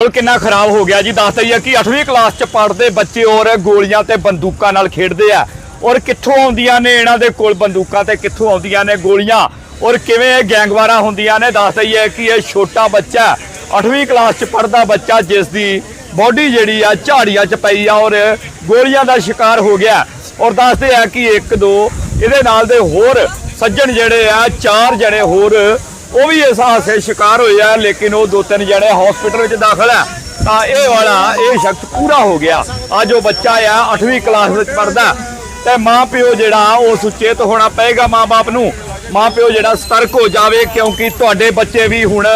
ਮਾਹੌਲ ਕਿੰਨਾ ਖਰਾਬ ਹੋ ਗਿਆ ਜੀ ਦੱਸਦਾ ਹੀ ਆ ਕਿ 8ਵੀਂ ਕਲਾਸ ਚ ਪੜ੍ਹਦੇ ਬੱਚੇ ਔਰ ਗੋਲੀਆਂ ਤੇ ਬੰਦੂਕਾਂ ਨਾਲ ਖੇਡਦੇ ਆ। ਔਰ ਕਿੱਥੋਂ ਆਉਂਦੀਆਂ ਨੇ ਇਹਨਾਂ ਦੇ ਕੋਲ ਬੰਦੂਕਾਂ ਤੇ ਕਿੱਥੋਂ ਆਉਂਦੀਆਂ ਨੇ ਗੋਲੀਆਂ? ਔਰ ਕਿਵੇਂ ਇਹ ਗੈਂਗਵਾਰਾਂ ਹੁੰਦੀਆਂ ਨੇ? ਦੱਸਦਾ ਹੀ ਹੈ ਕਿ ਇਹ ਛੋਟਾ ਬੱਚਾ 8ਵੀਂ ਕਲਾਸ ਚ ਪੜ੍ਹਦਾ ਬੱਚਾ ਜਿਸ ਦੀ ਬਾਡੀ ਜਿਹੜੀ ਆ ਝਾੜੀਆਂ ਚ ਪਈ ਆ ਔਰ ਗੋਲੀਆਂ ਦਾ ਸ਼ਿਕਾਰ ਹੋ ਗਿਆ। ਔਰ ਦੱਸਦੇ ਆ ਕਿ ਇੱਕ, ਦੋ, ਇਹਦੇ ਨਾਲ ਦੇ ਹੋਰ ਸੱਜਣ ਜਿਹੜੇ ਆ, ਚਾਰ ਜਣੇ ਹੋਰ ਉਹ ਵੀ ਇਸ ਹਾਦਸੇ ਸ਼ਿਕਾਰ ਹੋਏ ਆ, ਲੇਕਿਨ ਉਹ ਦੋ ਤਿੰਨ ਜਣੇ ਹਸਪੀਟਲ ਵਿੱਚ ਦਾਖਲ ਆ। ਤਾਂ ਇਹ ਵਾਲਾ, ਇਹ ਸ਼ਖਸ ਪੂਰਾ ਹੋ ਗਿਆ। ਅੱਜ ਉਹ ਬੱਚਾ ਆ 8ਵੀਂ ਕਲਾਸ ਵਿੱਚ ਪੜਦਾ ਤੇ ਮਾਂ ਪਿਓ ਜਿਹੜਾ, ਉਹ ਸੁਚੇਤ ਹੋਣਾ ਪਏਗਾ ਮਾਂ-ਬਾਪ ਨੂੰ। ਮਾਂ ਪਿਓ ਜਿਹੜਾ ਸਤਰਕ ਹੋ ਜਾਵੇ, ਕਿਉਂਕਿ ਤੁਹਾਡੇ ਬੱਚੇ ਵੀ ਹੁਣ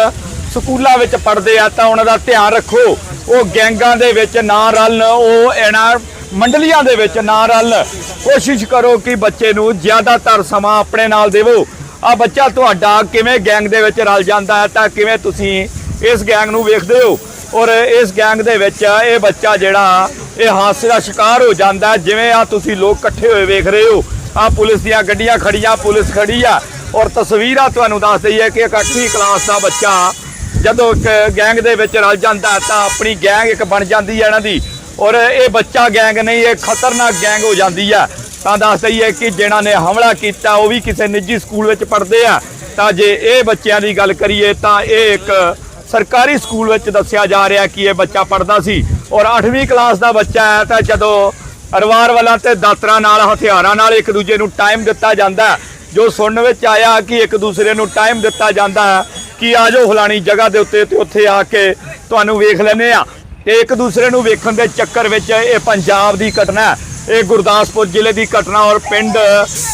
ਸਕੂਲਾਂ ਵਿੱਚ ਪੜਦੇ ਆ, ਤਾਂ ਉਹਨਾਂ ਦਾ ਧਿਆਨ ਰੱਖੋ। ਉਹ ਗੈਂਗਾਂ ਦੇ ਵਿੱਚ ਨਾ ਰਲਣ, ਉਹ ਇਹਨਾਂ ਮੰਡਲੀਆਂ ਦੇ ਵਿੱਚ ਨਾ ਰਲਣ। ਕੋਸ਼ਿਸ਼ ਕਰੋ ਕਿ ਬੱਚੇ ਨੂੰ ਜ਼ਿਆਦਾਤਰ ਸਮਾਂ ਆਪਣੇ ਨਾਲ ਦੇਵੋ। ਆ ਬੱਚਾ ਤੁਹਾਡਾ ਕਿਵੇਂ ਗੈਂਗ ਦੇ ਵਿੱਚ ਰਲ ਜਾਂਦਾ ਹੈ ਤਾਂ ਕਿਵੇਂ ਤੁਸੀਂ ਇਸ ਗੈਂਗ ਨੂੰ ਵੇਖਦੇ ਹੋ? ਔਰ ਇਸ ਗੈਂਗ ਦੇ ਵਿੱਚ ਇਹ ਬੱਚਾ ਜਿਹੜਾ, ਇਹ ਹਾਦਸੇ ਦਾ ਸ਼ਿਕਾਰ ਹੋ ਜਾਂਦਾ ਜਿਵੇਂ ਆ ਤੁਸੀਂ ਲੋਕ ਇਕੱਠੇ ਹੋਏ ਵੇਖ ਰਹੇ ਹੋ। ਆ ਪੁਲਿਸ ਦੀਆਂ ਗੱਡੀਆਂ ਖੜੀਆਂ ਪੁਲਿਸ ਖੜੀ ਆ। ਔਰ ਤਸਵੀਰਾਂ ਤੁਹਾਨੂੰ ਦੱਸ ਦਈਏ ਕਿ ਇੱਕ 8ਵੀਂ ਕਲਾਸ ਦਾ ਬੱਚਾ ਜਦੋਂ ਇੱਕ ਗੈਂਗ ਦੇ ਵਿੱਚ ਰਲ ਜਾਂਦਾ ਤਾਂ ਆਪਣੀ ਗੈਂਗ ਇੱਕ ਬਣ ਜਾਂਦੀ ਹੈ ਇਹਨਾਂ ਦੀ। ਔਰ ਇਹ ਬੱਚਾ ਗੈਂਗ ਨਹੀਂ, ਇਹ ਖਤਰਨਾਕ ਗੈਂਗ ਹੋ ਜਾਂਦੀ ਹੈ। ਤਾਂ ਦੱਸ ਦਈਏ ਕਿ ਜਿਨ੍ਹਾਂ ਨੇ ਹਮਲਾ ਕੀਤਾ, ਉਹ ਵੀ ਕਿਸੇ ਨਿੱਜੀ ਸਕੂਲ ਵਿੱਚ ਪੜ੍ਹਦੇ ਆ। ਤਾਂ ਜੇ ਇਹ ਬੱਚਿਆਂ ਦੀ ਗੱਲ ਕਰੀਏ, ਤਾਂ ਇਹ ਇੱਕ ਸਰਕਾਰੀ ਸਕੂਲ ਵਿੱਚ ਦੱਸਿਆ ਜਾ ਰਿਹਾ ਕਿ ਇਹ ਬੱਚਾ ਪੜ੍ਹਦਾ ਸੀ। ਔਰ 8ਵੀਂ ਕਲਾਸ ਦਾ ਬੱਚਾ ਹੈ, ਤਾਂ ਜਦੋਂ ਅਰਵਾਰ ਵਾਲਾ ਤੇ ਦਾਤਰਾਂ ਨਾਲ, ਹਥਿਆਰਾਂ ਨਾਲ ਇੱਕ ਦੂਜੇ ਨੂੰ ਟਾਈਮ ਦਿੱਤਾ ਜਾਂਦਾ ਜੋ ਸੁਣਨ ਵਿੱਚ ਆਇਆ ਕਿ ਇੱਕ ਦੂਸਰੇ ਨੂੰ ਟਾਈਮ ਦਿੱਤਾ ਜਾਂਦਾ ਹੈ ਕਿ ਆ ਜਾਓ ਫਲਾਣੀ ਜਗ੍ਹਾ ਦੇ ਉੱਤੇ ਤੇ ਉੱਥੇ ਆ ਕੇ ਤੁਹਾਨੂੰ ਵੇਖ ਲੈਨੇ ਆ ਤੇ ਇੱਕ ਦੂਸਰੇ ਨੂੰ ਵੇਖਣ ਦੇ ਚੱਕਰ ਵਿੱਚ ਇਹ ਪੰਜਾਬ ਦੀ ਘਟਨਾ ਹੈ। ਇਹ ਗੁਰਦਾਸਪੁਰ ਜ਼ਿਲ੍ਹੇ ਦੀ ਘਟਨਾ ਔਰ ਪਿੰਡ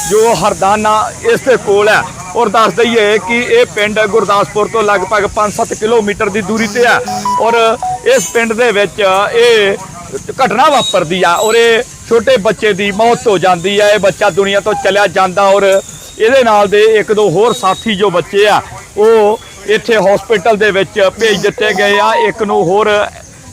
ਜੋ ਹਰਦਾਨਾ ਇਸ ਦੇ ਕੋਲ ਹੈ। ਔਰ ਦੱਸ ਦਈਏ ਕਿ ਇਹ ਪਿੰਡ ਗੁਰਦਾਸਪੁਰ ਤੋਂ ਲਗਭਗ 5-7 ਕਿਲੋਮੀਟਰ ਦੀ ਦੂਰੀ ਤੇ ਹੈ। ਔਰ ਇਸ ਪਿੰਡ ਦੇ ਵਿੱਚ ਇਹ ਘਟਨਾ ਵਾਪਰਦੀ ਆ ਔਰ ਇਹ ਛੋਟੇ ਬੱਚੇ ਦੀ ਮੌਤ ਹੋ ਜਾਂਦੀ ਹੈ ਇਹ ਬੱਚਾ ਦੁਨੀਆ ਤੋਂ ਚਲਿਆ ਜਾਂਦਾ ਔਰ ਇਹਦੇ ਨਾਲ ਦੇ ਇੱਕ ਦੋ ਹੋਰ ਸਾਥੀ ਜੋ ਬੱਚੇ ਆ, ਉਹ ਇੱਥੇ ਹਸਪੀਟਲ ਦੇ ਵਿੱਚ ਭੇਜ ਦਿੱਤੇ ਗਏ ਆ। ਇੱਕ ਨੂੰ ਹੋਰ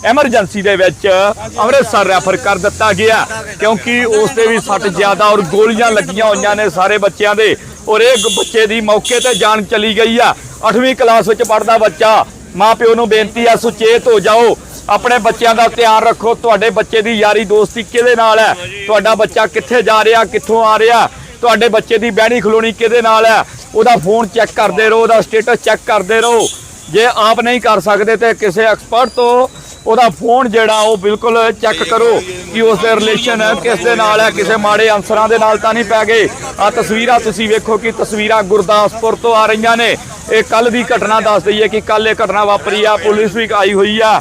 ਐਮਰਜੈਂਸੀ ਦੇ ਵਿੱਚ ਅੰਮ੍ਰਿਤਸਰ ਰੈਫਰ ਕਰ ਦਿੱਤਾ ਗਿਆ ਕਿਉਂਕਿ ਉਸ ਤੇ ਵੀ ਸੱਟ ਜ਼ਿਆਦਾ ਔਰ ਗੋਲੀਆਂ ਲੱਗੀਆਂ ਹੋਈਆਂ ਨੇ ਸਾਰੇ ਬੱਚਿਆਂ ਦੇ। ਔਰ ਇਹ ਬੱਚੇ ਦੀ ਮੌਕੇ ਤੇ ਜਾਨ ਚਲੀ ਗਈ ਆ। 8ਵੀਂ ਕਲਾਸ ਵਿੱਚ ਪੜਦਾ ਬੱਚਾ ਮਾਪਿਓ ਨੂੰ ਬੇਨਤੀ ਆ ਸੁਚੇਤ ਹੋ ਜਾਓ। ਆਪਣੇ ਬੱਚਿਆਂ ਦਾ ਧਿਆਨ ਰੱਖੋ। ਤੁਹਾਡੇ ਬੱਚੇ ਦੀ ਯਾਰੀ ਦੋਸਤੀ ਕਿਹਦੇ ਨਾਲ ਹੈ? ਤੁਹਾਡਾ ਬੱਚਾ ਕਿੱਥੇ ਜਾ ਰਿਹਾ ਕਿੱਥੋਂ ਆ ਰਿਹਾ? ਤੁਹਾਡੇ ਬੱਚੇ ਦੀ ਬਹਿਣੀ ਖਲੋਣੀ ਕਿਹਦੇ ਨਾਲ ਹੈ? ਉਹਦਾ ਫੋਨ ਚੈੱਕ ਕਰਦੇ ਰਹੋ ਉਹਦਾ ਸਟੇਟਸ ਚੈੱਕ ਕਰਦੇ ਰਹੋ। ਜੇ ਆਪ ਨਹੀਂ ਕਰ ਸਕਦੇ ਤੇ ਕਿਸੇ ਐਕਸਪਰਟ ਤੋਂ ਉਹਦਾ ਫੋਨ ਜਿਹੜਾ ਉਹ ਬਿਲਕੁਲ ਚੈੱਕ ਕਰੋ ਕਿ ਉਸ ਦੇ ਰਿਲੇਸ਼ਨ ਕਿਸ ਦੇ ਨਾਲ ਹੈ ਕਿਸੇ ਮਾੜੇ ਅਨਸਰਾਂ ਦੇ ਨਾਲ ਤਾਂ ਨਹੀਂ ਪੈ ਗਏ। ਆ ਤਸਵੀਰਾਂ ਤੁਸੀਂ ਵੇਖੋ ਕਿ ਤਸਵੀਰਾਂ ਗੁਰਦਾਸਪੁਰ ਤੋਂ ਆ ਰਹੀਆਂ ਨੇ। ਇਹ ਕੱਲ ਦੀ ਘਟਨਾ ਦੱਸ ਦਈਏ ਕਿ ਕੱਲ ਇਹ ਘਟਨਾ ਵਾਪਰੀ ਆ ਪੁਲਿਸ ਵੀ ਆਈ ਹੋਈ ਆ।